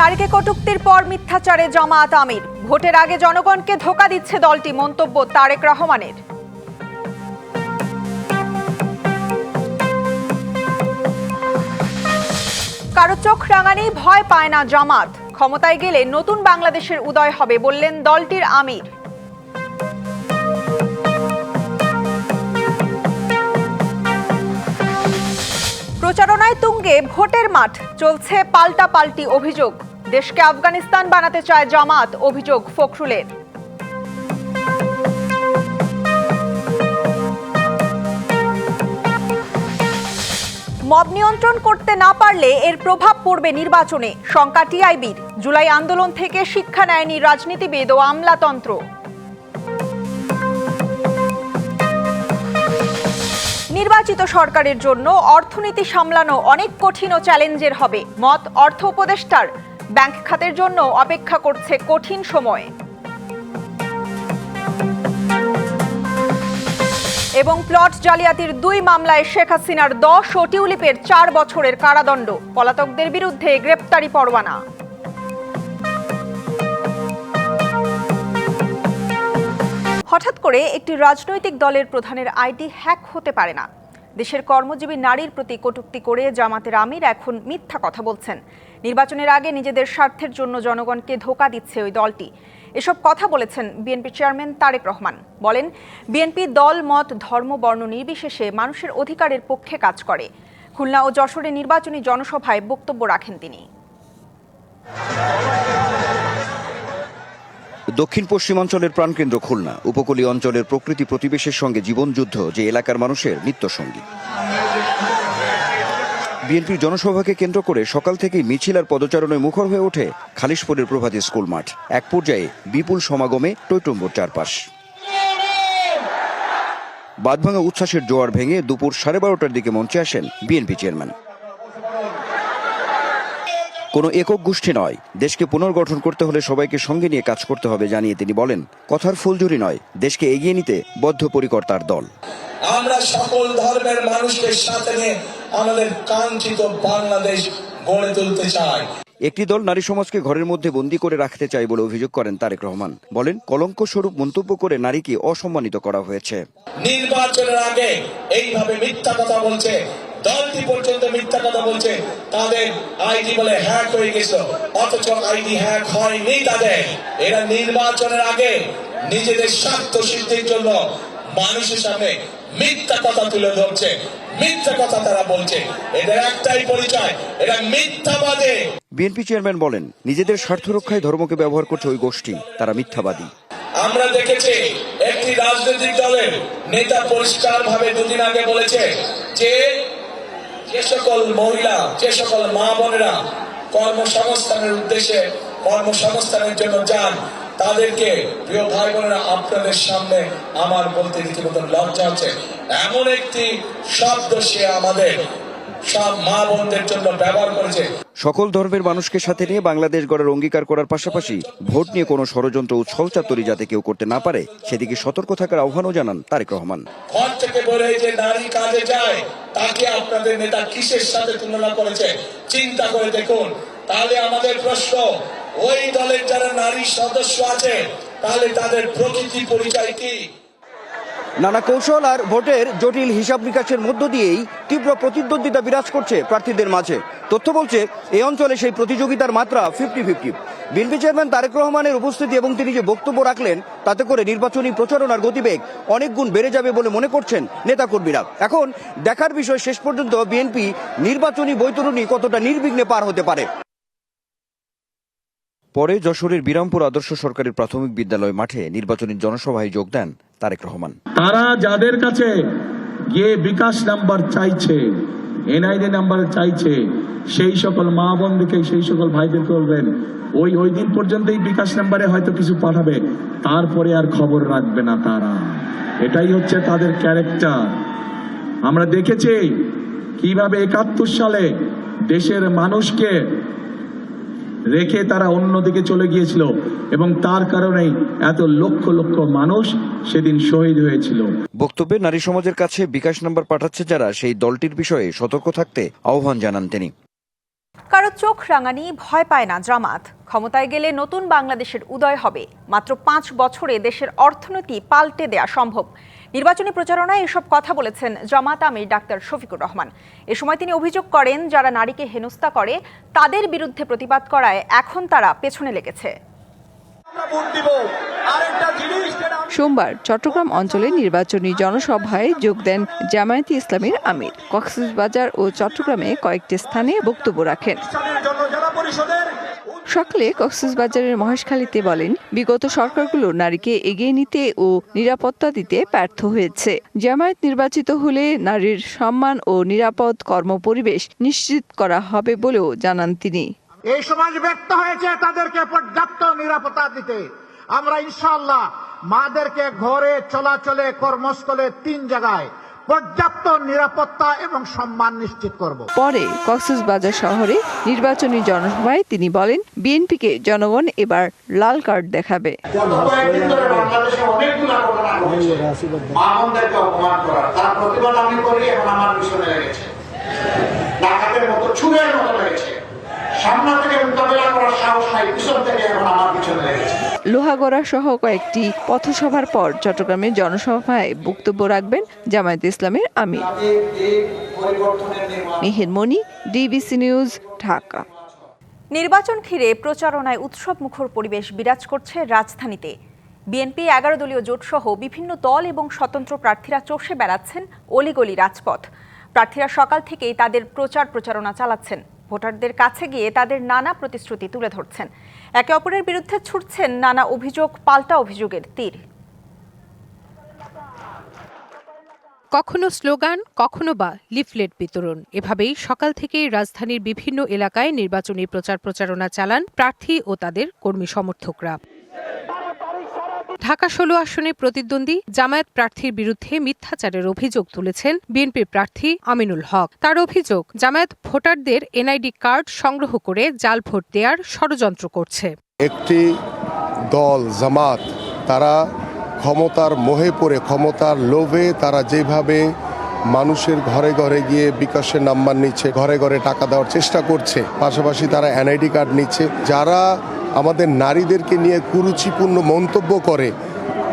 নারীকে কটুক্তির পর মিথ্যাচারে জমাত আমির। ভোটের আগে জনগণকে ধোকা দিচ্ছে দলটি, মন্তব্য তারেক রহমানের। কারও চোখ রাঙানি, ভয় পায় না জামাত। ক্ষমতায় গেলে নতুন বাংলাদেশের উদয় হবে বললেন দলটির আমির। প্রচারণায় তুঙ্গে ভোটের মাঠ, চলছে পাল্টা পাল্টি অভিযোগ। দেশকে আফগানিস্তান বানাতে চায় জামাত, অভিযোগ ফখরুলের। মব নিয়ন্ত্রণ করতে না পারলে এর প্রভাব পড়বে নির্বাচনে, শঙ্কা টিআইবির। জুলাই আন্দোলন থেকে শিক্ষা নেয়নি রাজনীতিবিদ ও আমলাতন্ত্র। নির্বাচিত সরকারের জন্য অর্থনীতি সামলানো অনেক কঠিন ও চ্যালেঞ্জের হবে। মত অর্থ উপদেষ্টার ব্যাংক খাতের জন্য অপেক্ষা করছে কঠিন সময়। এবং প্লট জালিয়াতির দুই মামলায় শেখ হাসিনার দশ ও টিউলিপের চার বছরের কারাদণ্ড। পলাতকদের বিরুদ্ধে গ্রেপ্তারি পরোয়ানা। হঠাৎ করে একটি রাজনৈতিক দলের প্রধানের আইডি হ্যাক হতে পারে না। দেশের কর্মজীবী নারীর প্রতি কটূক্তি করে জামাতের আমির এখন মিথ্যা কথা বলছেন। নির্বাচনের আগে নিজেদের স্বার্থের জন্য জনগণকে ধোকা দিচ্ছে ওই দলটি। এসব কথা বলেছেন বিএনপি চেয়ারম্যান তারেক রহমান। বলেন, বিএনপি দল, মত, ধর্ম, বর্ণ নির্বিশেষে মানুষের অধিকারের পক্ষে কাজ করে। খুলনা ও যশোরে নির্বাচনী জনসভায় বক্তব্য রাখেন তিনি। দক্ষিণ পশ্চিমাঞ্চলের প্রাণকেন্দ্র খুলনা। উপকূলীয় অঞ্চলের প্রকৃতি প্রতিবেশের সঙ্গে জীবনযুদ্ধ যে এলাকার মানুষের নিত্যসঙ্গী বিএনপির জনসভাকে কেন্দ্র করে সকাল থেকেই মিছিল আর পদচারণায় মুখর হয়ে ওঠে খালিশপুরের প্রভাতী স্কুল মাঠ। এক পর্যায়ে বিপুল সমাগমে টৈটম্বর চারপাশ। বাদভাঙা উচ্ছ্বাসের জোয়ার ভেঙে দুপুর সাড়ে বারোটার দিকে মঞ্চে আসেন বিএনপি চেয়ারম্যান। কোনো একক গোষ্ঠী নয়। দেশকে পুনর্গঠন করতে হলে সবাইকে সঙ্গে নিয়ে কাজ করতে হবে জানিয়ে তিনি বলেন কথার ফুলঝুরি নয় দেশকে এগিয়ে নিতে বদ্ধপরিকর তার দল। আমরা সকল ধর্মের মানুষকে সাথে নিয়ে আমাদের কাঙ্ক্ষিত বাংলাদেশ গড়ে তুলতে চাই। একটি দল নারী সমাজকে ঘরের মধ্যে বন্দি করে রাখতে চায় বলে অভিযোগ করেন তারেক রহমান। বলেন কলঙ্ক স্বরূপ মন্তব্য করে নারীকে অসম্মানিত করা হয়েছে। নির্বাচনের আগে এইভাবে মিথ্যা কথা বলছে দলটি পর্যন্ত মিথ্যা কথা বলছে। তাদের আইডি বলে হ্যাক হয়ে গেছে। অথচ আইডি হ্যাক হয়নি তাদের। এরা নির্বাচনের আগে নিজেদের স্বার্থ সিদ্ধির জন্য মানুষের সামনে মিথ্যা কথা তুলে ধরছে। মিথ্যা কথা তারা বলছে। এদের একটাই পরিচয় এরা মিথ্যাবাদে। বিএনপি চেয়ারম্যান বলেন নিজেদের স্বার্থ রক্ষায় ধর্মকে ব্যবহার করছে ওই গোষ্ঠী। তারা মিথ্যাবাদী। আমরা দেখেছি একটি রাজনৈতিক দলের নেতা পরিষ্কার ভাবে দুদিন আগে বলেছে যে যে সকল মহিলা, যে সকল মা বোনেরা কর্মসংস্থানের উদ্দেশ্যে কর্মসংস্থানের জন্য যান, তাদেরকে প্রিয় ভাই বোনেরা আপনাদের সামনে আমার বলতে রীতিমতো লজ্জা আছে। এমন একটি শব্দ সে আমাদের সব মা বোনদের জন্য ব্যবহার করেছে। সকল ধর্মের মানুষকে সাথে নিয়ে বাংলাদেশ গড়ার অঙ্গীকার করার পাশাপাশি ভোট নিয়ে কোনো ষড়যন্ত্র ও ছলচাতুরি যাতে কেউ করতে না পারে সেদিকে সতর্ক থাকার আহ্বানও জানান তারেক রহমান। ঘর থেকে বলে যে নারী কাজে যায় তাকে আপনাদের নেতা কিসের সাথে তুলনা করেছে? চিন্তা করে দেখুন। তাহলে আমাদের প্রশ্ন ওই দলের যারা নারী সদস্য আছে তাহলে তাদের প্রকৃতি পরিচয় কি? নানা কৌশল আর ভোটের জটিল হিসাব নিকাশের মধ্য দিয়েই তীব্র প্রতিদ্বন্দ্বিতা বিরাজ করছে প্রার্থীদের মাঝে। তথ্য বলছে, এই অঞ্চলে সেই প্রতিযোগিতার মাত্রা fifty fifty BNP chairman Tarek রহমানের উপস্থিতি এবং তিনি যে বক্তব্য রাখলেন, তাতে করে নির্বাচনী প্রচারণার গতিবেগ অনেক গুণ বেড়ে যাবে বলে মনে করছেন নেতাকর্মীরা। এখন দেখার বিষয় শেষ পর্যন্ত বিএনপি নির্বাচনী বৈতরণী কতটা নির্বিঘ্নে পার হতে পারে। পরে যশোরের বিরামপুর আদর্শ সরকারি প্রাথমিক বিদ্যালয় মাঠে নির্বাচনী জনসভায় যোগ দেন তারেক রহমান। তারা যাদের কাছে গিয়ে বিকাশ নাম্বার চাইছে, এনআইডি নাম্বার চাইছে, সেই সকল মা বোনদেরকে, সেই সকল ভাইদেরকে বলবেন, ওই ওই দিন পর্যন্তই বিকাশ নাম্বারে হয়তো কিছু পাঠাবে, তারপরে আর খবর রাখবে না তারা। এটাই হচ্ছে তাদের ক্যারেক্টার আমরা দেখেছি কীভাবে একাত্তর সালে দেশের মানুষকে রেখে তারা অন্যদিকে চলে গিয়েছিল এবং তার কারণেই এত লক্ষ লক্ষ মানুষ সেদিন শহীদ হয়েছিল। বক্তব্যে নারী সমাজের কাছে বিকাশ নাম্বার পাঠাচ্ছে যারা সেই দলটির বিষয়ে সতর্ক থাকতে আহ্বান জানান তিনি। কারও চোখ রাঙানি ভয় পায় না জামাত। ক্ষমতায় গেলে নতুন বাংলাদেশের উদয় হবে। মাত্র পাঁচ বছরে দেশের অর্থনীতি পাল্টে দেয়া সম্ভব। নির্বাচনী প্রচারণায় এসব কথা বলেছেন জামাত আমির ডাক্তার শফিকুর রহমান। এ সময় তিনি অভিযোগ করেন যারা নারীকে হেনস্থা করে তাদের বিরুদ্ধে প্রতিবাদ করায় এখন তারা পেছনে লেগেছে। সোমবার চট্টগ্রাম অঞ্চলে নির্বাচনী জনসভায় যোগ দেন জামায়াতে ইসলামীর আমির। কক্সবাজার ও চট্টগ্রামে কয়েকটি স্থানে বক্তব্য রাখেন। সকালে কক্সবাজারের মহেশখালীতে বলেন, বিগত সরকারগুলো নারীকে এগিয়ে নিতে ও নিরাপত্তা দিতে ব্যর্থ হয়েছে। জামায়াত নির্বাচিত হলে নারীর সম্মান ও নিরাপদ কর্মপরিবেশ নিশ্চিত করা হবে বলেও জানান তিনি। এই সমাজ ব্যক্ত হয়েছে তাদেরকে পর্যাপ্ত নিরাপত্তা দিতে। আমরা ইনশাআল্লাহ মাদেরকে ঘরে চলাচলে কর্মস্থলে তিন জায়গায় পর্যাপ্ত নিরাপত্তা এবং সম্মান নিশ্চিত করব। পরে কক্সবাজার শহরে নির্বাচনী জনসভায় তিনি বলেন বিএনপিকে জনগণ এবার লাল কার্ড দেখাবে। তার প্রতিবাদ আমি করি এখন আমার পিছনে লেগেছে। ডাকাতের মতো ছুরের মতো লেগেছে। সামনে থেকে মোকাবেলা করার সাহস নাই পিছন থেকে এখন আমার পিছনে লেগেছে। লোহাগড়া সহ কয়েকটি পথসভার পর চট্টগ্রামে জনসভায় বক্তব্য রাখবেন জামায়াত ইসলামের আমির। Mihir Moni DBC news Dhaka. নির্বাচন ঘিরে প্রচারণায় উৎসব মুখর পরিবেশ বিরাজ করছে রাজধানীতে। বিএনপি এগারো দলীয় জোটসহ বিভিন্ন দল এবং স্বতন্ত্র প্রার্থীরা চষে বেড়াচ্ছেন অলিগলি রাজপথ। প্রার্থীরা সকাল থেকেই তাদের প্রচার প্রচারণা চালাচ্ছেন। ভোটারদের কাছে গিয়ে তাদের নানা প্রতিশ্রুতি তুলে ধরছেন। একে অপরের বিরুদ্ধে ছুটছেন নানা অভিযোগ, পাল্টা অভিযোগের তীর। কখনো স্লোগান, কখনো বা লিফলেট বিতরণ। এভাবেই সকাল থেকেই রাজধানীর বিভিন্ন এলাকায় নির্বাচনী প্রচার প্রচারণা চালান প্রার্থী ও তাদের কর্মী সমর্থকরা। ঢাকা ষোলো আসনে প্রতিদ্বন্দ্বী জামায়াত প্রার্থীর বিরুদ্ধে মিথ্যাচারের অভিযোগ তুলেছেন বিএনপি প্রার্থী আমিনুল হক। তার অভিযোগ, জামায়াত ভোটারদের এনআইডি কার্ড সংগ্রহ করে জাল ভোট দেওয়ার ষড়যন্ত্র করছে। একটি দল, জামাত, তারা ক্ষমতার মোহে পড়ে, ক্ষমতার লোভে তারা যেভাবে মানুষের ঘরে ঘরে গিয়ে বিকাশের নাম্বার নিচ্ছে, ঘরে ঘরে টাকা দেওয়ার চেষ্টা করছে, পাশাপাশি তারা এনআইডি কার্ড নিচ্ছে, যারা আমাদের নারীদেরকে নিয়ে কুরুচিপূর্ণ মন্তব্য করে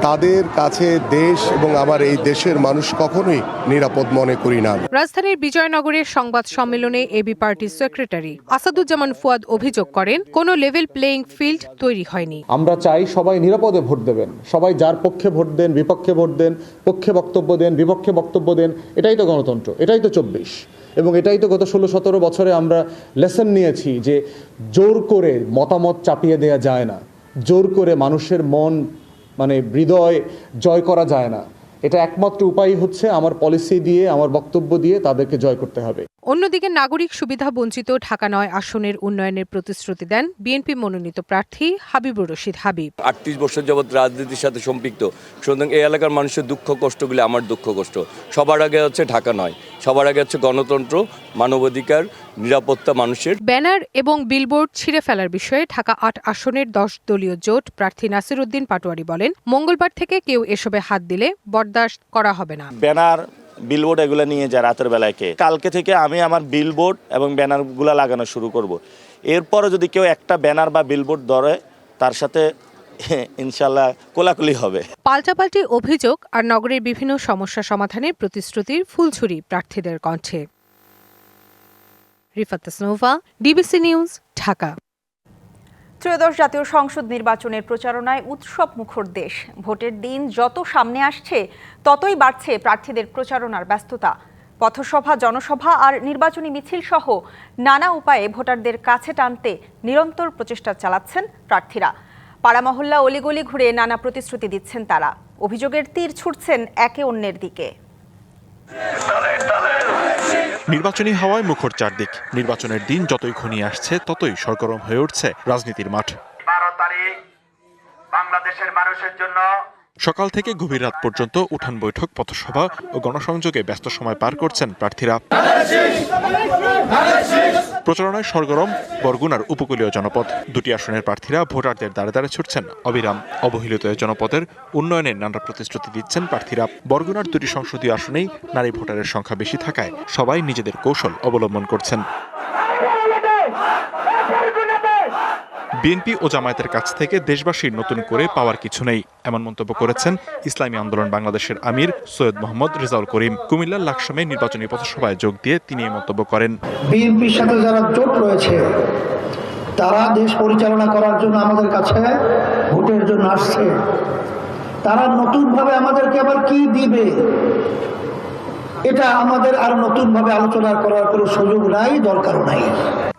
তাদের কাছে দেশ এবং আমার এই দেশের মানুষ কখনোই নিরাপদ মনে করি না। রাজধানীর বিজয়নগরের সংবাদ সম্মেলনে এবি পার্টির সেক্রেটারি আসাদুজ্জামান ফুয়াদ অভিযোগ করেন কোনো লেভেল প্লেয়িং ফিল্ড তৈরি হয়নি। আমরা চাই সবাই নিরাপদে ভোট দেবেন সবাই যার পক্ষে ভোট দেন বিপক্ষে ভোট দেন পক্ষে বক্তব্য দেন বিপক্ষে বক্তব্য দেন এটাই তো গণতন্ত্র এটাই তো চব্বিশ। এবং এটাই তো গত ষোলো সতেরো বছরে আমরা লেসন নিয়েছি যে জোর করে মতামত চাপিয়ে দেয়া যায় না। জোর করে মানুষের মন মানে হৃদয় জয় করা যায় না। এটা একমাত্র উপায় হচ্ছে আমার পলিসি দিয়ে আমার বক্তব্য দিয়ে তাদেরকে জয় করতে হবে। অন্যদিকে নাগরিক সুবিধা বঞ্চিত ঢাকা নয় আসনের উন্নয়নের প্রতিশ্রুতি দেন বিএনপি মনোনীত প্রার্থী হাবিবুর রশিদ হাবিব। আটত্রিশ বছর যাবৎ রাজনীতির সাথে সম্পৃক্ত। সুতরাং এই এলাকার মানুষের দুঃখ কষ্টগুলি আমার দুঃখ কষ্ট। সবার আগে হচ্ছে ঢাকা নয়। সবার আগে হচ্ছে গণতন্ত্র মানবাধিকার নিরাপত্তা মানুষের। ব্যানার এবং বিলবোর্ড ছিঁড়ে ফেলার বিষয়ে ঢাকা আট আসনের দশ দলীয় জোট প্রার্থী নাসির উদ্দিন পাটোয়ারি বলেন মঙ্গলবার থেকে কেউ এসবে হাত দিলে বরদাস্ত করা হবে না। ব্যানার বিলবোর্ড এগুলো নিয়ে যায় রাতের বেলায় কে? কালকে থেকে আমি আমার বিলবোর্ড এবং ব্যানারগুলো লাগানো শুরু করব। এরপরে যদি কেউ একটা ব্যানার বা বিলবোর্ড ধরে তার সাথে ইনশাল্লাহ কোলাকুলি হবে। পাল্টাপাল্টি অভিযোগ আর নগরের বিভিন্ন সমস্যা সমাধানের প্রতিশ্রুতির ফুলছুরি প্রার্থীদের কণ্ঠে। Rifat Snova DBC news Dhaka. ত্রয়োদশ জাতীয় সংসদ নির্বাচনের প্রচারণায় উৎসব মুখর দেশ। ভোটের দিন যত সামনে আসছে ততই বাড়ছে প্রার্থীদের প্রচারণার ব্যস্ততা। পথসভা জনসভা আর নির্বাচনী মিছিল সহ নানা উপায়ে ভোটারদের কাছে টানতে নিরন্তর প্রচেষ্টা চালাচ্ছেন প্রার্থীরা। পাড়া মহল্লা অলিগলি ঘুরে নানা প্রতিশ্রুতি দিচ্ছেন তারা। অভিযোগের তীর ছুটছেন একে অন্যের দিকে। নির্বাচনী হাওয়ায় মুখর চারদিক। নির্বাচনের দিন যতই ঘনিয়ে আসছে ততই সরগরম হয়ে উঠছে রাজনীতির মাঠ। বারো তারিখ বাংলাদেশের মানুষের জন্য সকাল থেকে গভীর রাত পর্যন্ত উঠান বৈঠক, পথসভা ও গণসংযোগে ব্যস্ত সময় পার করছেন প্রার্থীরা। প্রচারণায় সরগরম, বরগুনার উপকূলীয় জনপদ। দুটি আসনের প্রার্থীরা ভোটারদের দ্বারে দ্বারে ছুটছেন। অবিরাম অবহেলিত জনপদের উন্নয়নের নানা প্রতিশ্রুতি দিচ্ছেন প্রার্থীরা। বরগুনার দুটি সংসদীয় আসনেই নারী ভোটারের সংখ্যা বেশি থাকায় সবাই নিজেদের কৌশল অবলম্বন করছেন। বিএনপি ও জামায়াতের কাছ থেকে দেশবাসীর নতুন করে পাওয়ার কিছু নেই, এমন মন্তব্য করেছেন ইসলামী আন্দোলন বাংলাদেশের আমির সৈয়দ মোহাম্মদ রেজাউল করিম। কুমিল্লার লাকসামে নির্বাচনী পথসভায় যোগ দিয়ে তিনি এই মন্তব্য করেন। বিএনপির সাথে যারা জোট রয়েছে, তারা দেশ পরিচালনা করার জন্য আমাদের কাছে ভোটের জন্য আসছে। তারা নতুনভাবে আমাদেরকে আবার কি দিবে, এটা আমাদের আর নতুনভাবে আলোচনা করার কোনো সুযোগ নাই, দরকারও নাই।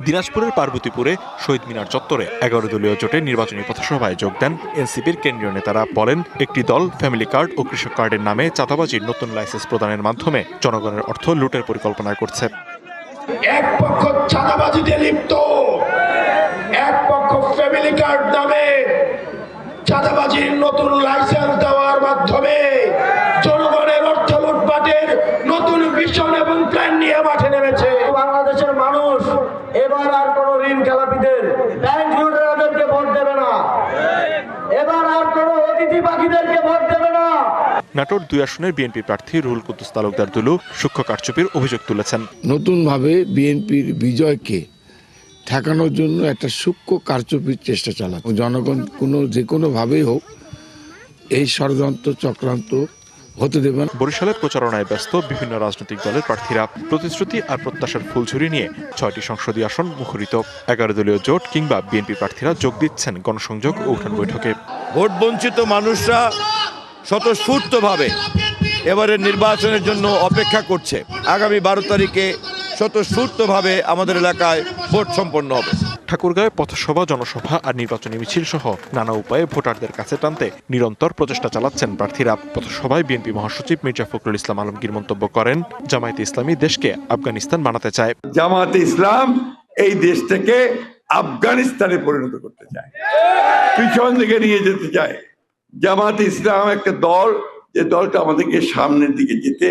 দিনাজপুরের পার্বতীপুরে শহীদ মিনার চত্বরে এগারো দলীয় জোটে নির্বাচনী পথসভায় যোগ দেন এনসিপির কেন্দ্রীয় নেতারা বলেন, একটি দল ফ্যামিলি কার্ড ও কৃষক কার্ডের নামে চাঁদাবাজির নতুন লাইসেন্স প্রদানের মাধ্যমে জনগণের অর্থ লুটের পরিকল্পনা করছে। এক পক্ষ চাঁদাবাজিতে লিপ্ত, এক পক্ষ ফ্যামিলি কার্ড নামে চাঁদাবাজির নতুন লাইসেন্স দেওয়ার মাধ্যমে জনগণের অর্থ লুটপাটের নতুন ভিশন এবং প্ল্যান নিয়ে মাঠে নেমেছে। বাংলাদেশের মানুষ এবার আর কোনো ঋণ খেলাপিদের ব্যাংক লুটেরাদেরকে ভোট দেবে না। এবার আর কোনো অতিথি পাখিদেরকে ভোট দেবে না। নাটোর দুই আসনের বিএনপি প্রার্থী রুহুল কুদ্দুস তালুকদার দুলু সূক্ষ্ম কারচুপির অভিযোগ তুলেছেন। নতুনভাবে বিএনপির বিজয়কে ঠেকানোর জন্য একটা সূক্ষ্ম কারচুপির চেষ্টা চালাচ্ছে। জনগণ কোনো যে কোনোভাবেই হোক এই ষড়যন্ত্র চক্রান্ত হতে দেবে বরিশালে বরিশালের প্রচারণায় ব্যস্ত বিভিন্ন রাজনৈতিক দলের প্রার্থীরা প্রতিশ্রুতি আর প্রত্যাশার ফুলঝুরি নিয়ে ছয়টি সংসদীয় আসন মুখরিত। এগারো দলীয় জোট কিংবা বিএনপি প্রার্থীরা যোগ দিচ্ছেন গণসংযোগ ও উঠান বৈঠকে। ভোট বঞ্চিত মানুষরা স্বতঃস্ফূর্তভাবে এবারের নির্বাচনের জন্য অপেক্ষা করছে। আগামী বারো তারিখে স্বতঃস্ফূর্তভাবে আমাদের এলাকায় ভোট সম্পন্ন হবে। ঠাকুরগাঁয়ে পথসভা জনসভা আর নির্বাচনী মিছিল সহ নানা উপায়ে ভোটারদের কাছে টানতে নিরন্তর প্রচেষ্টা চালাচ্ছেন প্রার্থীরা। পথসভায় বিএনপি মহাসচিব মির্জা ফখরুল ইসলাম আলমগীর মন্তব্য করেন জামায়াতে ইসলামী দেশকে আফগানিস্তান বানাতে চায়। জামাতে ইসলাম এই দেশটাকে আফগানিস্তানে পরিণত করতে চায়। পিছন দিকে নিয়ে যেতে চায়। জামাতে ইসলাম একটা দল যে দলটা আমাদেরকে সামনের দিকে যেতে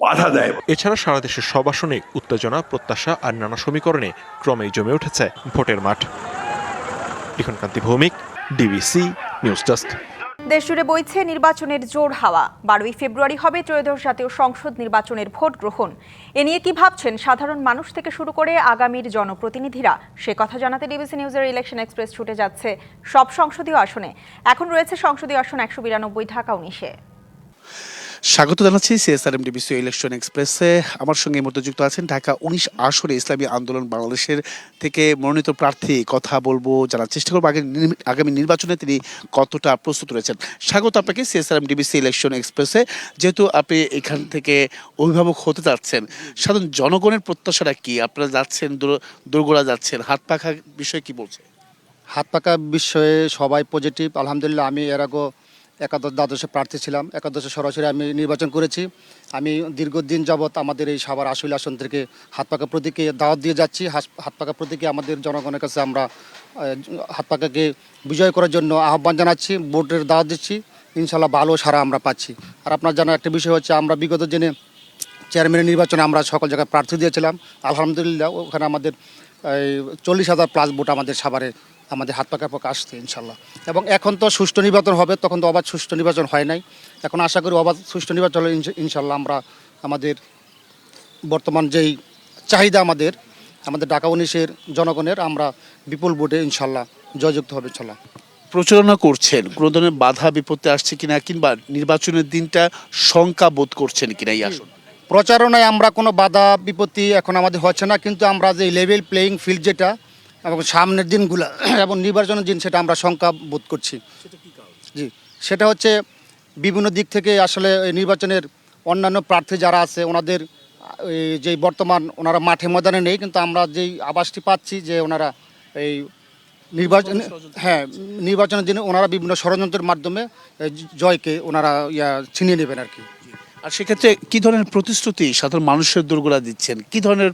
বাধা দেয়। এছাড়া সারা দেশের সব আসনে উত্তেজনা প্রত্যাশা আর নানা সমীকরণে ক্রমেই জমে উঠেছে ভোটের মাঠ। Likhon Kanti Bhowmik DBC news desk দেশ জুড়ে বইছে নির্বাচনের জোর হাওয়া। বারোই ফেব্রুয়ারি হবে ত্রয়োদশ জাতীয় সংসদ নির্বাচনের ভোট গ্রহণ। এ নিয়ে কি ভাবছেন সাধারণ মানুষ থেকে শুরু করে আগামীর জনপ্রতিনিধিরা? সে কথা জানাতে ডিবিসি নিউজের ইলেকশন এক্সপ্রেস ছুটে যাচ্ছে সব সংসদীয় আসনে। এখন রয়েছে সংসদীয় আসন একশো বিরানব্বই ঢাকা উনিশে। স্বাগত জানাচ্ছি সিএসআরএম ডিবিসি ইলেকশন এক্সপ্রেসে। আমার সঙ্গে এই যুক্ত আছেন ঢাকা উনিশ আসরে ইসলামী আন্দোলন বাংলাদেশের থেকে মনোনীত প্রার্থী। কথা বলব, জানার চেষ্টা করব আগে আগামী নির্বাচনে তিনি কতটা প্রস্তুত রয়েছেন। স্বাগত আপনাকে সিএসআরএম ডিবিসি ইলেকশন এক্সপ্রেসে। যেহেতু আপনি এখান থেকে অভিভাবক হতে যাচ্ছেন, সাধারণ জনগণের প্রত্যাশাটা কি? আপনারা যাচ্ছেন, দোর- দোরগোড়া যাচ্ছেন, হাত পাখা বিষয়ে কি বলছে? হাত পাকা বিষয়ে সবাই পজিটিভ আলহামদুলিল্লাহ, আমি এর আগে একাদশ দ্বাদশে প্রার্থী ছিলাম। একাদশে সরাসরি আমি নির্বাচন করেছি। আমি দীর্ঘদিন যাবৎ আমাদের এই সাভার আশুল আসন থেকে হাত পাকা প্রতীকে দাওয়াত দিয়ে যাচ্ছি। হাত পাকা প্রতীকে আমাদের জনগণের কাছে আমরা হাত পাকাকে বিজয় করার জন্য আহ্বান জানাচ্ছি, ভোটের দাওয়াত দিচ্ছি। ইনশাল্লাহ ভালো সারা আমরা পাচ্ছি। আর আপনার জানার একটা বিষয় হচ্ছে, আমরা বিগত দিনে চেয়ারম্যানের নির্বাচনে আমরা সকল জায়গায় প্রার্থী দিয়েছিলাম। আলহামদুলিল্লাহ, ওখানে আমাদের, এই চল্লিশ হাজার প্লাস ভোট আমাদের সাভারে আমাদের হাত পাকা পাকা আসছে ইনশাল্লাহ। এবং এখন তো সুষ্ঠু নির্বাচন হবে তখন তো অবাধ সুষ্ঠু নির্বাচন হয় নাই। এখন আশা করি অবাধ সুষ্ঠু নির্বাচন হলে ইনশাল্লাহ আমরা আমাদের বর্তমান যেই চাহিদা আমাদের আমাদের ঢাকা উনিশের জনগণের আমরা বিপুল ভোটে ইনশাল্লাহ জয়যুক্ত হবে ইনশাল্লাহ। প্রচারণা করছেন কোনো ধরনের বাধা বিপত্তি আসছে কিনা কিংবা নির্বাচনের দিনটা শঙ্কা বোধ করছেন কিনা এই আসন। প্রচারণায় আমরা কোনো বাধা বিপত্তি এখন আমাদের হচ্ছে না কিন্তু আমরা যে লেভেল প্লেয়িং ফিল্ড যেটা এবং সামনের দিনগুলো এবং নির্বাচনের দিন সেটা আমরা শঙ্কা বোধ করছি। জি সেটা হচ্ছে বিভিন্ন দিক থেকে আসলে নির্বাচনের অন্যান্য প্রার্থী যারা আছে ওনাদের এই যে বর্তমান ওনারা মাঠে ময়দানে নেই কিন্তু আমরা যেই আবাসটি পাচ্ছি যে ওনারা এই নির্বাচন হ্যাঁ নির্বাচনের দিনে ওনারা বিভিন্ন ষড়যন্ত্রের মাধ্যমে জয়কে ওনারা ইয়া ছিনিয়ে নেবেন আর কি। আর সেক্ষেত্রে কি ধরনের প্রতিশ্রুতি সাধারণ মানুষের দুর্গোড়া দিচ্ছেন? কি ধরনের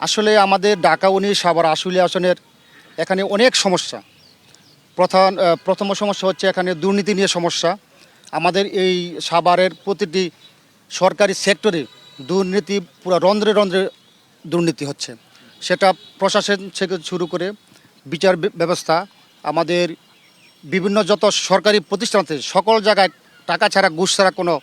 আসলে আমাদের ঢাকা উনিশ আবার আশুলিয়া আসনের এখানে অনেক সমস্যা। প্রধান আহ, প্রথম সমস্যা হচ্ছে এখানে দুর্নীতি নিয়ে সমস্যা। আমাদের এই সাভারের প্রতিটি সরকারি সেক্টরে দুর্নীতি পুরো রন্ধ্রে রন্ধ্রে দুর্নীতি হচ্ছে। সেটা প্রশাসন থেকে শুরু করে বিচার ব্যবস্থা আমাদের বিভিন্ন যত সরকারি প্রতিষ্ঠান আছে সকল জায়গায় টাকা ছাড়া ঘুষ ছাড়া কোনো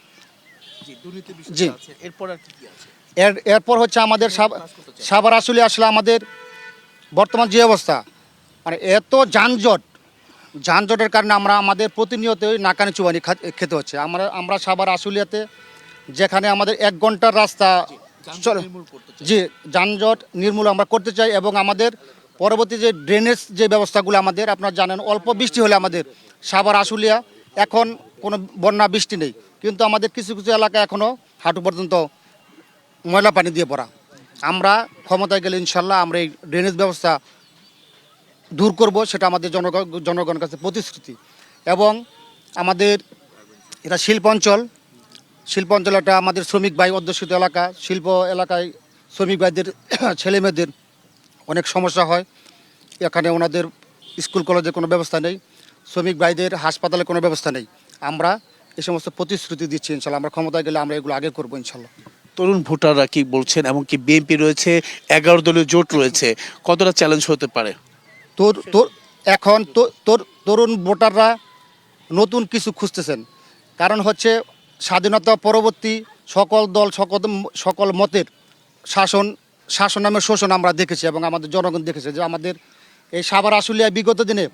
জি এরপর আর কি আছে? এর, এরপর হচ্ছে আমাদের সাব- সাভার আসলে আসলে আমাদের বর্তমান যে অবস্থা মানে এত যানজট, যানজটের কারণে আমরা আমাদের প্রতিনিয়তই নাকানি চুবানি খেতে হচ্ছে। আমরা আমরা সাবার আশুলিয়াতে যেখানে আমাদের এক ঘণ্টার রাস্তা জি, যানজট নির্মূল আমরা করতে চাই এবং আমাদের পরবর্তী যে ড্রেনেজ যে ব্যবস্থাগুলো আমাদের, আপনারা জানেন অল্প বৃষ্টি হলে আমাদের সাবার আশুলিয়া এখন কোনো বন্যা বৃষ্টি নেই। কিন্তু আমাদের কিছু কিছু এলাকা এখনও হাঁটু পর্যন্ত ময়লা পানি দিয়ে পড়া আমরা ক্ষমতায় গেলে ইনশাল্লাহ আমরা এই ড্রেনেজ ব্যবস্থা দূর করব, সেটা আমাদের জনগণ, জনগণের কাছে প্রতিশ্রুতি। এবং আমাদের এটা শিল্প অঞ্চল শিল্প অঞ্চল একটা আমাদের শ্রমিক ভাই অধ্যুষিত এলাকা, শিল্প এলাকায় শ্রমিক ভাইদের, ছেলে মেয়েদের অনেক সমস্যা হয়। এখানে ওনাদের স্কুল, কলেজে কোনো ব্যবস্থা নেই, শ্রমিক ভাইদের হাসপাতালে কোনো ব্যবস্থা নেই। আমরা এই সমস্ত প্রতিশ্রুতি দিচ্ছি ইনশাল্লাহ। আমরা ক্ষমতায় গেলে আমরা এগুলো আগে করব ইনশাল্লাহ। তরুণ ভোটাররা কি বলছেন? এমনকি বিএনপি রয়েছে, এগারো দলীয় জোট রয়েছে, কতটা চ্যালেঞ্জ হতে পারে? তোর তোর, এখন তোর, তরুণ ভোটাররা নতুন কিছু খুঁজতেছেন। কারণ হচ্ছে স্বাধীনতা পরবর্তী সকল দল, সকল সকল মতের শাসন শাসন নামের শোষণ আমরা দেখেছি এবং আমাদের জনগণ দেখেছে যে আমাদের এই সাভার আশুলিয়া বিগত দিনে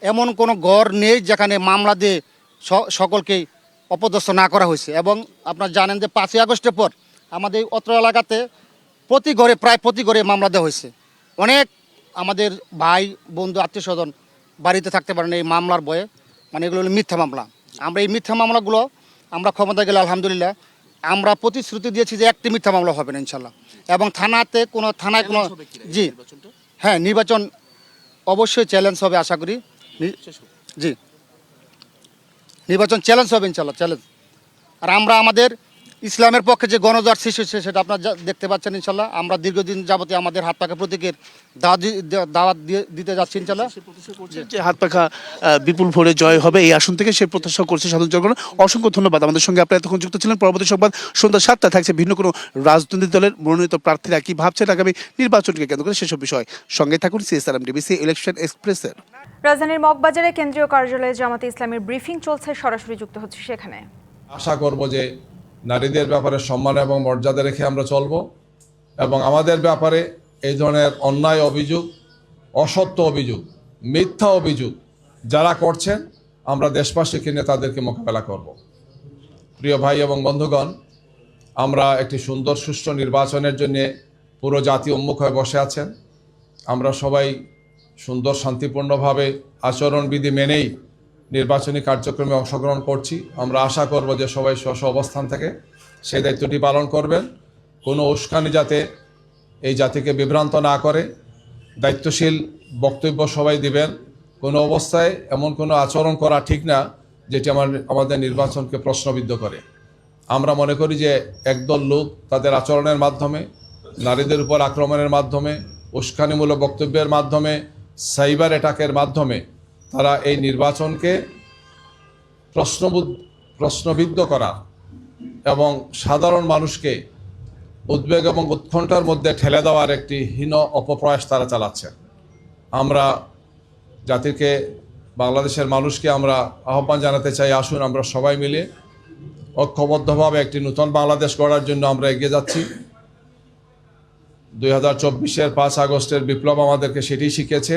এমন কোনো ঘর নেই যেখানে মামলা দিয়ে স- সকলকেই অপদস্থ না করা হয়েছে। এবং আপনারা জানেন যে পাঁচই আগস্টের পর আমাদের অত্র এলাকাতে প্রতি ঘরে প্রায় প্রতি ঘরে মামলা দেওয়া হয়েছে। অনেক আমাদের ভাই বন্ধু আত্মীয় স্বজন বাড়িতে থাকতে পারেন এই মামলার বয়ে মানে এগুলো হলো মিথ্যা মামলা। আমরা এই মিথ্যা মামলাগুলো আমরা ক্ষমতা গেলে আলহামদুলিল্লাহ আমরা প্রতিশ্রুতি দিয়েছি যে একটি মিথ্যা মামলা হবে না ইনশাল্লাহ এবং থানাতে কোনো থানায় কোনো জি। হ্যাঁ নির্বাচন অবশ্যই চ্যালেঞ্জ হবে আশা করি। জি। নির্বাচন চ্যালেঞ্জ হবে ইনশাল্লাহ চ্যালেঞ্জ আর আমরা আমাদের ইসলামের পক্ষে যে গণজার সৃষ্টি হচ্ছে সেটা আপনারা দেখতে পাচ্ছেন ইনশাল্লাহ। আমরা দীর্ঘদিন যাবতীয় আমাদের হাত পাখা প্রতীকের দাওয়াত দি- দাওয়াত দিয়ে দিতে যাচ্ছি ইনশাল্লাহ। যে হাত পাখা বিপুল ভোরে জয় হবে এই আসন থেকে সে প্রত্যাশা করছে সাধারণ জনগণ। অসংখ্য ধন্যবাদ। আমাদের সঙ্গে আপনারা এতক্ষণ যুক্ত ছিলেন। পরবর্তী সংবাদ সন্ধ্যা সাতটা থাকছে। ভিন্ন কোনো রাজনৈতিক দলের মনোনীত প্রার্থীরা কি ভাবছেন আগামী নির্বাচনকে কেন্দ্র করে সেসব বিষয়? সঙ্গে থাকুন সিএসআরএম ডিবিসি ইলেকশন এক্সপ্রেসের। রাজধানীর মগবাজারে কেন্দ্রীয় কার্যালয়ে জামাতে ইসলামের ব্রিফিং চলছে। সরাসরি যুক্ত হচ্ছে সেখানে। আশা করব যে নারীদের ব্যাপারে সম্মান এবং মর্যাদা রেখে আমরা চলব এবং আমাদের ব্যাপারে এই ধরনের অন্যায় অভিযোগ, অসত্য অভিযোগ, মিথ্যা অভিযোগ যারা করছেন, আমরা দেশবাসীকে নিয়ে তাদেরকে মোকাবেলা করব। প্রিয় ভাই এবং বন্ধুগণ, আমরা একটি সুন্দর সুষ্ঠু নির্বাচনের জন্যে পুরো জাতি উন্মুখ হয়ে বসে আছেন। আমরা সবাই সুন্দর শান্তিপূর্ণভাবে আচরণবিধি মেনেই নির্বাচনী কার্যক্রমে অংশগ্রহণ করছি। আমরা আশা করব যে সবাই স্ব অবস্থান থেকে সেই দায়িত্বটি পালন করবেন। কোনো উস্কানি যাতে এই জাতিকে বিভ্রান্ত না করে, দায়িত্বশীল বক্তব্য সবাই দিবেন। কোনো অবস্থায় এমন কোনো আচরণ করা ঠিক না, যেটি আমার, আমাদের নির্বাচনকে প্রশ্নবিদ্ধ করে। আমরা মনে করি যে একদল লোক তাদের আচরণের মাধ্যমে, নারীদের উপর আক্রমণের মাধ্যমে, উস্কানিমূলক বক্তব্যের মাধ্যমে, সাইবার অ্যাটাকের মাধ্যমে তারা এই নির্বাচনকে প্রশ্নবুদ্ধ প্রশ্নবিদ্ধ করা এবং সাধারণ মানুষকে উদ্বেগ এবং উৎকণ্ঠার মধ্যে ঠেলে দেওয়ার একটি হীন অপপ্রয়াস তারা চালাচ্ছে। আমরা জাতিকে, বাংলাদেশের মানুষকে আমরা আহ্বান জানাতে চাই, আসুন আমরা সবাই মিলে ঐক্যবদ্ধভাবে একটি নতুন বাংলাদেশ গড়ার জন্য আমরা এগিয়ে যাচ্ছি। দুই হাজার চব্বিশের পাঁচ আগস্টের বিপ্লব আমাদেরকে সেটি শিখেছে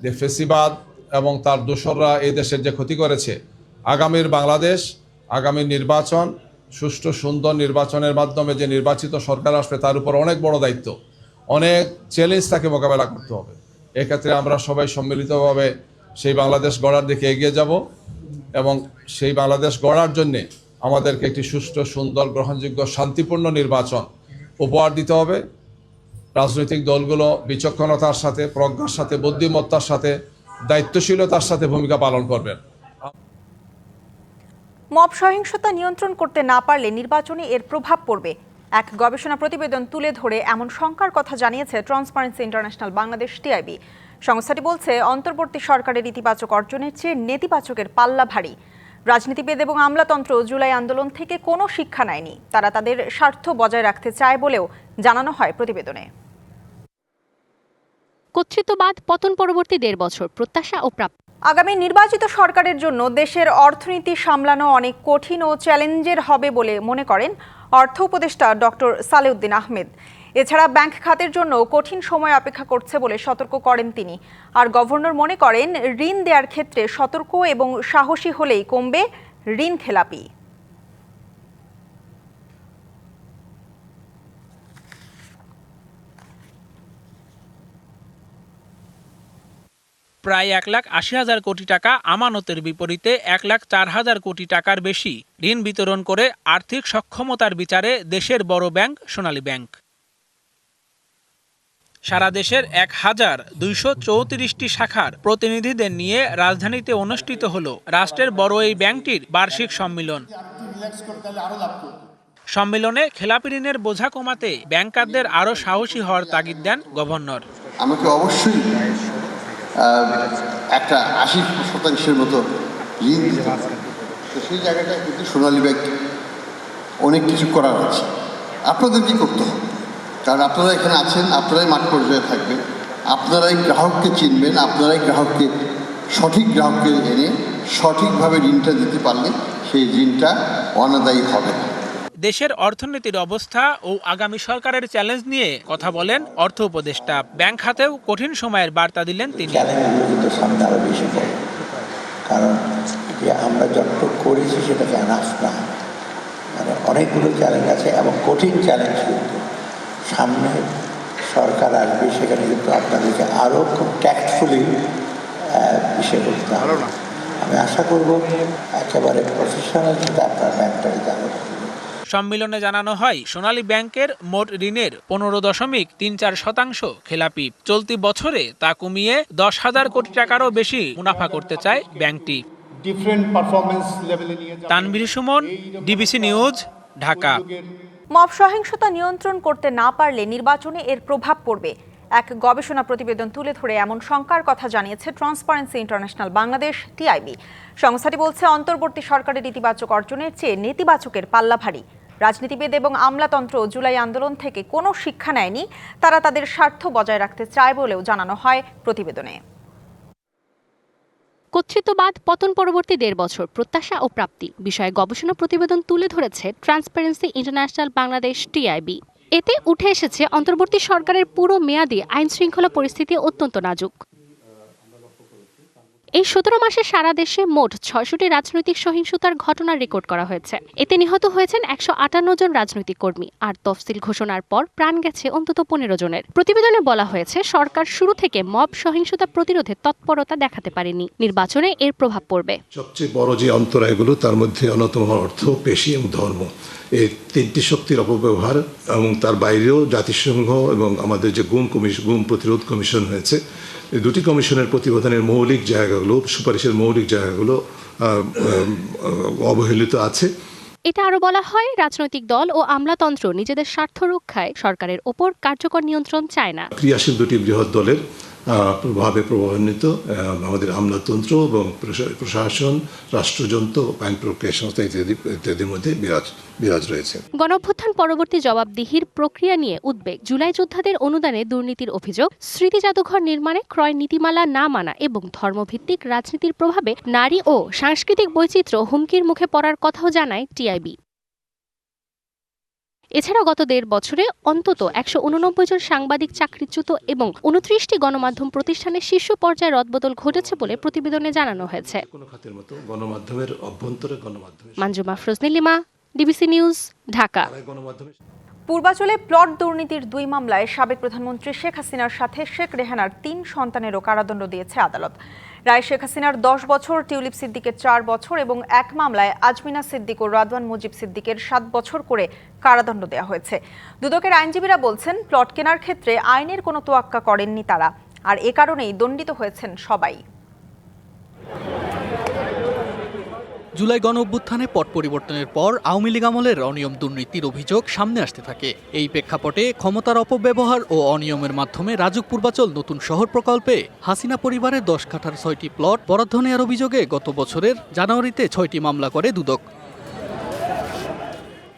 যে ফেসিবাদ এবং তার দোসররা এই দেশের যে ক্ষতি করেছে, আগামীর বাংলাদেশ, আগামী নির্বাচন, সুষ্ঠু সুন্দর নির্বাচনের মাধ্যমে যে নির্বাচিত সরকার আসবে তার উপর অনেক বড় দায়িত্ব। অনেক চ্যালেঞ্জ তাকে মোকাবেলা করতে হবে। এক্ষেত্রে আমরা সবাই সম্মিলিতভাবে সেই বাংলাদেশ গড়ার দিকে এগিয়ে যাব এবং সেই বাংলাদেশ গড়ার জন্যে আমাদেরকে একটি সুষ্ঠু, সুন্দর, গ্রহণযোগ্য, শান্তিপূর্ণ নির্বাচন উপহার দিতে হবে। রাজনৈতিক দলগুলো বিচক্ষণতার সাথে, প্রজ্ঞার সাথে, বুদ্ধিমত্তার সাথে দায়িত্বশীলতার সাথে ভূমিকা পালন করবেন। মব সহিংসতা নিয়ন্ত্রণ করতে না পারলে নির্বাচনে এর প্রভাব পড়বে। এক গবেষণা প্রতিবেদন তুলে ধরে এমন শঙ্কার কথা জানিয়েছে ট্রান্সপারেন্সি ইন্টারন্যাশনাল বাংলাদেশ টিআইবি। সংস্থাটি বলছে, অন্তর্বর্তী সরকারের ইতিবাচক অর্জনের চেয়ে নেতিবাচকের পাল্লা ভারী। রাজনীতিবিদ এবং আমলাতন্ত্র জুলাই আন্দোলন থেকে কোনো শিক্ষা নেয়নি। তারা তাদের স্বার্থ বজায় রাখতে চায় বলেও জানানো হয় প্রতিবেদনে। কর্তৃত্ববাদ পতন পরবর্তী দেড় বছর, প্রত্যাশা ও প্রাপ্তি। আগামী নির্বাচিত সরকারের জন্য দেশের অর্থনীতি সামলানো অনেক কঠিন ও চ্যালেঞ্জের হবে বলে মনে করেন অর্থ উপদেষ্টা ডক্টর সালেউদ্দিন আহমেদ। এছাড়া ব্যাংক খাতের জন্য কঠিন সময় অপেক্ষা করছে বলে সতর্ক করেন তিনি। আর গভর্নর মনে করেন, ঋণ দেওয়ার ক্ষেত্রে সতর্ক এবং সাহসী হলেই কমবে ঋণ খেলাপি। প্রায় এক লাখ আশি হাজার কোটি টাকা আমানতের বিপরীতে এক লাখ চার হাজার কোটি টাকার বেশি ঋণ বিতরণ করে আর্থিক সক্ষমতার বিচারে দেশের বড় ব্যাংক সোনালী ব্যাংক। সারা দেশের এক হাজার দুইশো চৌত্রিশটি শাখার প্রতিনিধিদের নিয়ে রাজধানীতে অনুষ্ঠিত হল রাষ্ট্রের বড় এই ব্যাংকটির বার্ষিক সম্মেলন। সম্মেলনে খেলাপি ঋণের বোঝা কমাতে ব্যাংকারদের আরও সাহসী হওয়ার তাগিদ দেন গভর্নর। আমাকে অবশ্যই একটা আশি শতাংশের মতো ঋণ দিতে তো সেই জায়গাটায় কিন্তু সোনালী ব্যাংক অনেক কিছু করার আছে। আপনাদের কি করতে হবে? কারণ আপনারা এখানে আছেন, আপনারাই মাঠ পর্যায়ে থাকবেন, আপনারাই গ্রাহককে চিনবেন, আপনারাই গ্রাহককে, সঠিক গ্রাহককে এনে সঠিকভাবে ঋণটা দিতে পারলে সেই ঋণটা অনাদায়ী হবে না। দেশের অর্থনীতির অবস্থা ও আগামী সরকারের চ্যালেঞ্জ নিয়ে কথা বলেন অর্থ উপদেষ্টা। ব্যাংক খাতেও কঠিন সময়ের বার্তা দিলেন তিনি। কারণ যে আমরা যতটুকু করেছি সেটা জানাস না। মানে অনেকগুলো চ্যালেঞ্জ আছে এবং কঠিন চ্যালেঞ্জ কিন্তু। সামনে সরকার আসবে সেখানে কিন্তু আপনাদেরকে আরও খুব ট্যাক্টফুলি বিষয় করতে হবে। আমি আশা করব একেবারে প্রফেশনাল কিন্তু আপনার ব্যাংকটাকে জানাতে সম্মেলনে জানানো হয় সোনালী ব্যাংকের মোট ঋণের পনেরো দশমিক তিন চার শতাংশ খেলাপি। চলতি বছরে তা কমিয়ে দশ হাজার কোটি টাকারও বেশি মুনাফা করতে চায় ব্যাংকটি। Tanvir Sumon DBC news Dhaka. Mob সহিংসতা নিয়ন্ত্রণ করতে না পারলে নির্বাচনে এর প্রভাব পড়বে। এক গবেষণা প্রতিবেদন তুলে ধরে এমন শঙ্কার কথা জানিয়েছে ট্রান্সপারেন্সি ইন্টারন্যাশনাল বাংলাদেশ টিআইবি। সংস্থাটি বলছে অন্তর্বর্তী সরকারের ইতিবাচক অর্জনের চেয়ে নেতিবাচকের পাল্লা ভারী রাজনীতিবিদ এবং আমলাতন্ত্র জুলাই আন্দোলন থেকে কোনো শিক্ষা নেয়নি, তারা তাদের স্বার্থ বজায় রাখতে চায় বলেও জানানো হয় প্রতিবেদনে। কর্তৃত্ববাদ পতন পরবর্তী দেড় বছর, প্রত্যাশা ও প্রাপ্তি বিষয়ে গবেষণা প্রতিবেদন তুলে ধরেছে ট্রান্সপারেন্সি ইন্টারন্যাশনাল বাংলাদেশ টিআইবি এতে উঠে এসেছে অন্তর্বর্তী সরকারের পুরো মেয়াদে আইন শৃঙ্খলা পরিস্থিতি অত্যন্ত নাজুক। এই সতেরো মাসে সারা দেশে মোট ছয়শটি রাজনৈতিক সহিংসতার ঘটনা রেকর্ড করা হয়েছে। এতে নিহত হয়েছেন একশো আটান্ন জন রাজনৈতিক কর্মী, আর তফসিল ঘোষণার পর প্রাণ গেছে অন্তত পনেরো জনের। প্রতিবেদনে বলা হয়েছে, সরকার শুরু থেকে মব সহিংসতা প্রতিরোধে তৎপরতা দেখাতে পারেনি। নির্বাচনে এর প্রভাব পড়বে। সবচেয়ে বড় যে অন্তরায়গুলো তার মধ্যে অন্যতম অর্থ পেশি এবং ধর্ম। এই তিনটি শক্তির অপব্যবহার এবং তার বাইরেও জাতিসংঘ এবং আমাদের যে গুম কমিশন গুম প্রতিরোধ কমিশন হয়েছে এই দুটি কমিশনের প্রতিবেদনের মৌলিক জায়গাগুলো সুপারিশের মৌলিক জায়গাগুলো অবহেলিত আছে। এটা আরও বলা হয় রাজনৈতিক দল ও আমলাতন্ত্র নিজেদের স্বার্থ রক্ষায় সরকারের ওপর কার্যকর নিয়ন্ত্রণ চায় না। ক্রিয়াশীল দুটি বৃহৎ দলের প্রভাবে প্রভাবান্বিত আমাদের আমলাতন্ত্র এবং প্রশাসন, রাষ্ট্রযন্ত্র আইন প্রক্রিয়া সংস্থা ইত্যাদি, ইত্যাদির মধ্যে বিরাজ বিরাজ রয়েছে। গণঅভ্যুত্থান পরবর্তী জবাবদিহির প্রক্রিয়া নিয়ে উদ্বেগ, জুলাই যোদ্ধাদের অনুদানে দুর্নীতির অভিযোগ, স্মৃতি জাদুঘর নির্মাণে ক্রয় নীতিমালা না মানা এবং ধর্মভিত্তিক রাজনীতির প্রভাবে নারী ও সাংস্কৃতিক বৈচিত্র্য হুমকির মুখে পড়ার কথাও জানায় টিআইবি। এছাড়া গত দেড় বছরে অন্তত একশো উননব্বই জন সাংবাদিক চাকরিচ্যুত এবং উনত্রিশটি গণমাধ্যম প্রতিষ্ঠানের শীর্ষ পর্যায়ে রদবদল ঘটেছে বলে প্রতিবেদনে জানানো হয়েছে। কোনো খাতের মতো গণমাধ্যমের অভ্যন্তরে গণমাধ্যমের মানজুমা ফ্রজনীলিমা ডিবিসি নিউজ ঢাকা। পূর্বাচলে প্লট দুর্নীতির দুই মামলায় সাবেক প্রধানমন্ত্রী শেখ হাসিনার সাথে শেখ রেহানার তিন সন্তানেরও কারাদণ্ড দিয়েছে আদালত। রায় শেখ হাসিনার দশ বছর, টিউলিপ সিদ্দিকের চার বছর এবং এক মামলায় আজমিনা সিদ্দিক ও রাদওয়ান মুজিব সিদ্দিকের সাত বছর করে কারাদণ্ড দেওয়া হয়েছে। দুদকের আইনজীবীরা বলছেন, প্লট কেনার ক্ষেত্রে আইনের কোনো তোয়াক্কা করেননি তারা। আর এ কারণেই দণ্ডিত হয়েছেন সবাই। জুলাই গণ অভ্যুত্থানে পট পরিবর্তনের পর আওয়ামী লীগ আমলের অনিয়ম দুর্নীতির অভিযোগ সামনে আসতে থাকে। এই প্রেক্ষাপটে ক্ষমতার অপব্যবহার ও অনিয়মের মাধ্যমে রাজুক পূর্বাচল নতুন শহর প্রকল্পে হাসিনা পরিবারের দশ কাঠার ছয়টি প্লট বরাদ্দ নেওয়ার অভিযোগে গত বছরের জানুয়ারিতে ছয়টি মামলা করে দুদক।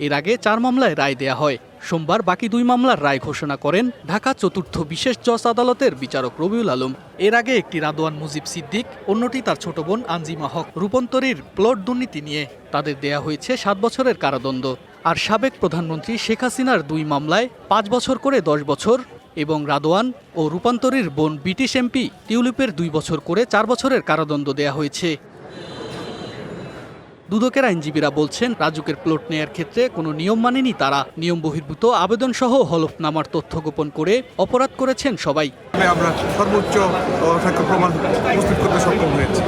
এর আগে চার মামলায় রায় দেয়া হয়। সোমবার বাকি দুই মামলার রায় ঘোষণা করেন ঢাকা চতুর্থ বিশেষ জজ আদালতের বিচারক রবিউল আলম। এর আগে একটি রাদোয়ান মুজিব সিদ্দিক, অন্যটি তার ছোট বোন আনজিমা হক রূপন্তরীর প্লট দুর্নীতি নিয়ে। তাদের দেয়া হয়েছে সাত বছরের কারাদণ্ড। আর সাবেক প্রধানমন্ত্রী শেখ হাসিনার দুই মামলায় পাঁচ বছর করে দশ বছর এবং রাদোয়ান ও রূপান্তরীর বোন ব্রিটিশ এমপি টিউলিপের দুই বছর করে চার বছরের কারাদণ্ড দেয়া হয়েছে। দুদকের আইনজীবীরা বলছেন, রাজুকের প্লট নেয়ার ক্ষেত্রে কোনো নিয়ম মানেনি তারা। নিয়ম বহির্ভূত আবেদন সহ হলফনামার তথ্য গোপন করে অপরাধ করেছেন সবাই। আমরা সর্বোচ্চ সাক্ষ্য প্রমাণ প্রস্তুত করতে সক্ষম হয়েছি।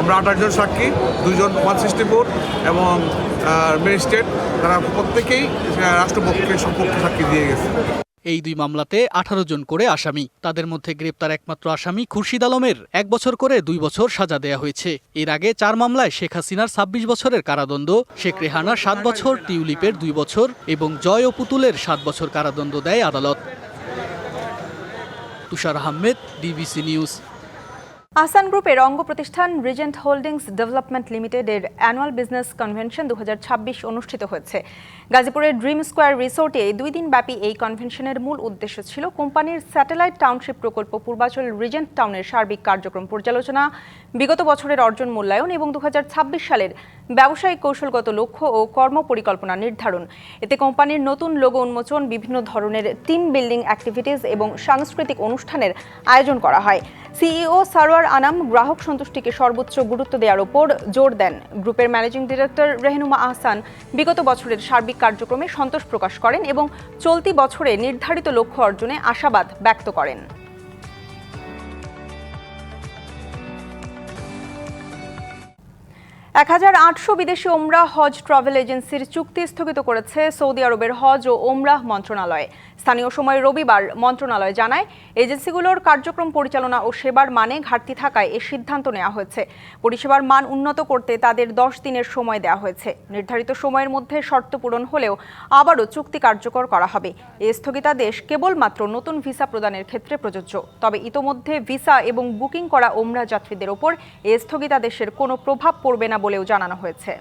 আমরা আঠাশ জন সাক্ষী, দুজন ওয়ান সিক্সটি ফোর এবং ম্যাজিস্ট্রেট, তারা প্রত্যেকেই রাষ্ট্রপক্ষের সপক্ষে সাক্ষী দিয়ে গেছে। এই দুই মামলাতে আঠারো জন করে আসামি। তাদের মধ্যে গ্রেপ্তার একমাত্র আসামি খুরশিদ আলমের এক বছর করে দুই বছর সাজা দেয়া হয়েছে। এর আগে চার মামলায় শেখ হাসিনার ছাব্বিশ বছরের কারাদণ্ড, শেখ রেহানার সাত বছর, টিউলিপের দুই বছর এবং জয় ও পুতুলের সাত বছর কারাদণ্ড দেয় আদালত। Tushar Ahmed, DBC news. Ahsan গ্রুপের অঙ্গ প্রতিষ্ঠান রিজেন্ট হোল্ডিংস ডেভেলপমেন্ট লিমিটেডের অ্যানুয়াল বিজনেস কনভেনশন দু হাজার ছাব্বিশ অনুষ্ঠিত হয়েছে। গাজীপুরের ড্রিম স্কোয়ার রিসোর্টে দুই দিন ব্যাপী এই কনভেনশনের মূল উদ্দেশ্য ছিল কোম্পানির স্যাটেলাইট টাউনশিপ প্রকল্প পূর্বাচল রিজেন্ট টাউনের সার্বিক কার্যক্রম পর্যালোচনা, বিগত বছরের অর্জন মূল্যায়ন এবং দু হাজার ছাব্বিশ সালের ব্যবসায়িক কৌশলগত লক্ষ্য ও কর্ম পরিকল্পনা নির্ধারণ। এতে কোম্পানির নতুন লোগো উন্মোচন, বিভিন্ন ধরনের টিম বিল্ডিং অ্যাক্টিভিটিস এবং সাংস্কৃতিক অনুষ্ঠানের আয়োজন করা হয়। সিইও সারোয়ার আনাম গ্রাহক সন্তুষ্টিকে সর্বোচ্চ গুরুত্ব দেওয়ার ওপর জোর দেন। গ্রুপের ম্যানেজিং ডিরেক্টর রেহনুমা আহসান বিগত বছরের সার্বিক কার্যক্রমে সন্তোষ প্রকাশ করেন এবং চলতি বছরে নির্ধারিত লক্ষ্য অর্জনে আশাবাদ ব্যক্ত করেন। এক হাজার আটশো বিদেশি ওমরা হজ ট্রাভেল এজেন্সির চুক্তি স্থগিত করেছে সৌদি আরবের হজ ও ওমরাহ মন্ত্রণালয়। স্থানীয় সময় রবিবার মন্ত্রণালয় জানায়, এজেন্সিগুলোর কার্যক্রম পরিচালনা ও সেবার মানে ঘাটতি থাকায় এ সিদ্ধান্ত নেওয়া হয়েছে। পরিষেবার মান উন্নত করতে তাদের দশ দিনের সময় দেওয়া হয়েছে। নির্ধারিত সময়ের মধ্যে শর্ত পূরণ হলেও আবারও চুক্তি কার্যকর করা হবে। এ স্থগিতাদেশ কেবলমাত্র নতুন ভিসা প্রদানের ক্ষেত্রে প্রযোজ্য। তবে ইতোমধ্যে ভিসা এবং বুকিং করা ওমরা যাত্রীদের ওপর এ স্থগিতাদেশের কোনো প্রভাব পড়বে না বলেও জানানো হয়েছে।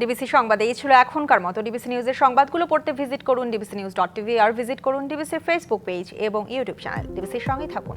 ডিবিসি সংবাদ এই ছিল এখনকার মতো। ডিবিসি নিউজের সংবাদগুলো পড়তে ভিজিট করুন ডিবিসি নিউজ ডট টিভি, আর ভিজিট করুন ডিবিসির ফেসবুক পেজ এবং ইউটিউব চ্যানেল। ডিবিসির সঙ্গেই থাকুন।